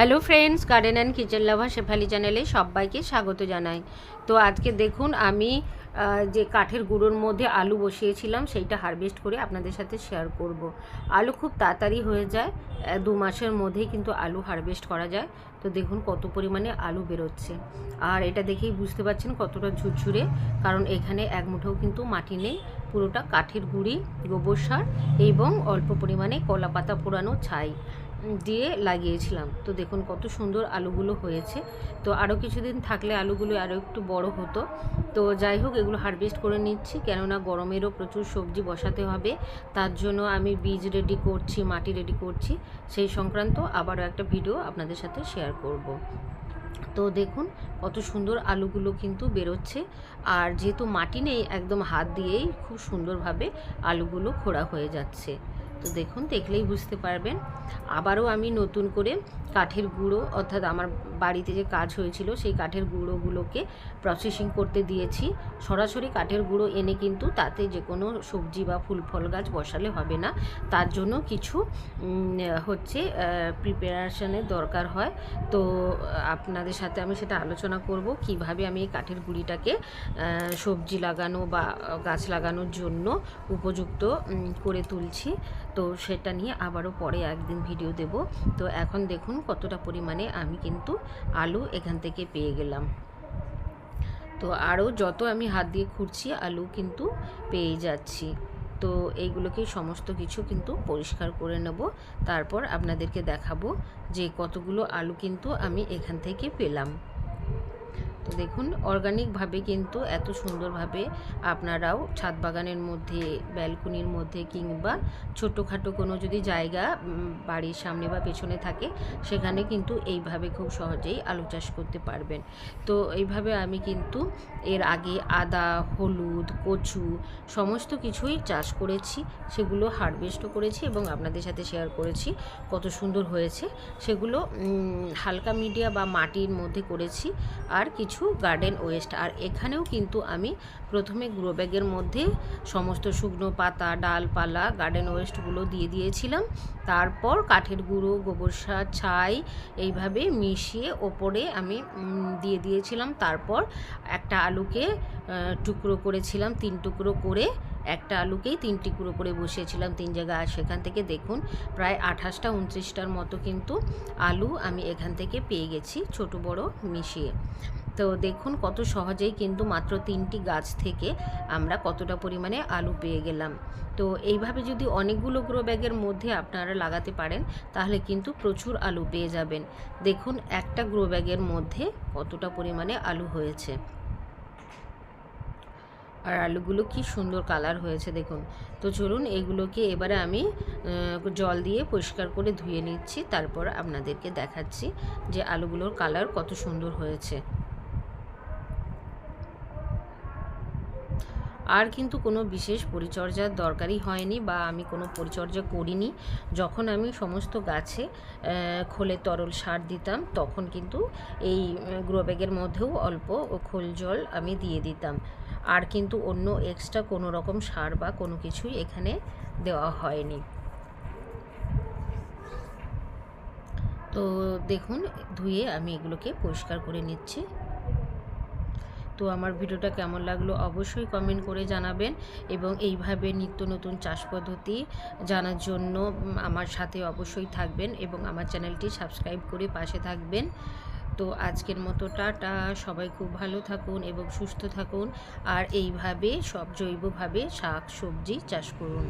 Hello friends garden and kitchen lover Shefali চ্যানেলে সবাইকে স্বাগত জানাই। তো আজকে দেখুন, আমি যে কাঠের গুঁড়োর মধ্যে আলু বসিয়েছিলাম, সেইটা হারভেস্ট করে আপনাদের সাথে শেয়ার করব। আলু খুব তাড়াতাড়ি হয়ে যায় দু মাসের মধ্যেই কিন্তু আলু হারভেস্ট করা যায়। তো দেখুন কত পরিমাণে আলু বেরোচ্ছে। আর এটা দেখেই বুঝতে পারছেন কতটা ঝুরঝুরে, কারণ এখানে এক মুঠেও কিন্তু মাটি নেই, পুরোটা কাঠের গুঁড়ি, গোবর সার এবং অল্প পরিমাণে কলা পাতা পোড়ানো ছাই। দিয়ে লাগিয়েছিলাম। তো দেখুন কত সুন্দর আলুগুলো হয়েছে। তো আরও কিছুদিন থাকলে আলুগুলো আরও একটু বড় হতো। তো যাই হোক, এগুলো হারভেস্ট করে নিচ্ছি। কেননা গরমেরও প্রচুর সবজি বসাতে হবে। তার জন্য আমি বীজ রেডি করছি, মাটি রেডি করছি। সেই সংক্রান্ত আবারও একটা ভিডিও আপনাদের সাথে শেয়ার করব। তো দেখুন কত সুন্দর আলুগুলো কিন্তু বেরোচ্ছে। আর যেহেতু মাটি নেই, একদম হাত দিয়েই খুব সুন্দরভাবে আলুগুলো খোড়া হয়ে যাচ্ছে। তো দেখুন, দেখলেই বুঝতে পারবেন। আবারও আমি নতুন করে কাঠের গুঁড়ো, অর্থাৎ আমার বাড়িতে যে কাজ হয়েছিল, সেই কাঠের গুঁড়োগুলোকে প্রসেসিং করতে দিয়েছি। সরাসরি কাঠের গুঁড়ো এনে কিন্তু তাতে যে কোনো সবজি বা ফুল ফল গাছ বসালে হবে না। তার জন্য কিছু হচ্ছে প্রিপারেশনের দরকার হয়। তো, আপনাদের সাথে আমি সেটা আলোচনা করব, কীভাবে আমি এই কাঠের গুঁড়িটাকে সবজি লাগানো বা গাছ লাগানোর জন্য উপযুক্ত করে তুলছি। তো সেটা নিয়ে আবারও পরে একদিন ভিডিও দেব। তো এখন দেখুন কতটা পরিমাণে আমি কিন্তু আলু এখান থেকে পেয়ে গেলাম। তো আরও যত আমি হাত দিয়ে খুঁড়ছি, আলু কিন্তু পেয়ে যাচ্ছি। তো এইগুলোকে সমস্ত কিছু কিন্তু পরিষ্কার করে নেব। তারপর আপনাদেরকে দেখাবো যে কতগুলো আলু কিন্তু আমি এখান থেকে পেলাম। তো দেখুন অর্গানিকভাবে কিন্তু এত সুন্দরভাবে আপনারাও ছাদ বাগানের মধ্যে ব্যালকনির মধ্যে কিংবা ছোটোখাটো কোনো যদি জায়গা বাড়ির সামনে বা পেছনে থাকে, সেখানে কিন্তু এইভাবে খুব সহজেই আলু চাষ করতে পারবেন। তো এইভাবে আমি কিন্তু এর আগে আদা, হলুদ, কচু সমস্ত কিছুই চাষ করেছি, সেগুলো হারভেস্টও করেছি এবং আপনাদের সাথে শেয়ার করেছি, কত সুন্দর হয়েছে। সেগুলো হালকা মিডিয়া বা মাটির মধ্যে করেছি, আর কিছু গার্ডেন ওয়েস্ট আর এখানেও কিন্তু আমি প্রথমে গ্রো ব্যাগের মধ্যে সমস্ত শুকনো পাতা, ডালপালা গার্ডেন ওয়েস্টগুলো দিয়ে দিয়েছিলাম। তারপর কাঠের গুঁড়ো, গোবর সার, ছাই এইভাবে মিশিয়ে ওপরে আমি দিয়ে দিয়েছিলাম। তারপর একটা আলুকে টুকরো করেছিলাম, তিন টুকরো করে। একটা আলুকেই তিন টুকরো করে বসিয়েছিলাম তিন জায়গায় আর সেখান থেকে দেখুন, প্রায় আঠাশটা, উনত্রিশটার মতো কিন্তু আলু আমি এখান থেকে পেয়ে গেছি ছোট বড় মিশিয়ে। তো দেখুন কত সহজেই কিন্তু মাত্র তিনটি গাছ থেকে আমরা কতটা পরিমাণে আলু পেয়ে গেলাম। তো এইভাবে যদি অনেকগুলো গ্রো ব্যাগের মধ্যে আপনারা লাগাতে পারেন, তাহলে কিন্তু প্রচুর আলু পেয়ে যাবেন। দেখুন একটা গ্রো ব্যাগের মধ্যে কতটা পরিমাণে আলু হয়েছে। আর আলুগুলো কি সুন্দর কালার হয়েছে দেখুন। তো চলুন এগুলোকে এবারে আমি জল দিয়ে পরিষ্কার করে ধুয়ে নিচ্ছি, তারপর আপনাদেরকে দেখাচ্ছি যে আলুগুলোর কালার কত সুন্দর হয়েছে। আর কিন্তু কোনো বিশেষ পরিচর্যার দরকারই হয়নি বা আমি কোনো পরিচর্যা করিনি। যখন আমি সমস্ত গাছে খোলে তরল সার দিতাম, তখন কিন্তু এই গ্রো ব্যাগের মধ্যেও অল্প খোল জল আমি দিয়ে দিতাম। আর কিন্তু অন্য এক্সট্রা কোনো রকম সার বা কোনো কিছুই এখানে দেওয়া হয়নি। তো দেখুন, ধুয়ে আমি এগুলোকে পরিষ্কার করে নিচ্ছি। তো আমার ভিডিওটা কেমন লাগল অবশ্যই কমেন্ট করে জানাবেন এবং এইভাবে নিত্য নতুন চাষ পদ্ধতি জানার জন্য আমার সাথে অবশ্যই থাকবেন এবং আমার চ্যানেলটি সাবস্ক্রাইব করে পাশে থাকবেন। তো আজকের মতো টাটা, সবাই খুব ভালো থাকুন এবং সুস্থ থাকুন। আর এইভাবে সব জৈবভাবে শাক, সবজি চাষ করুন।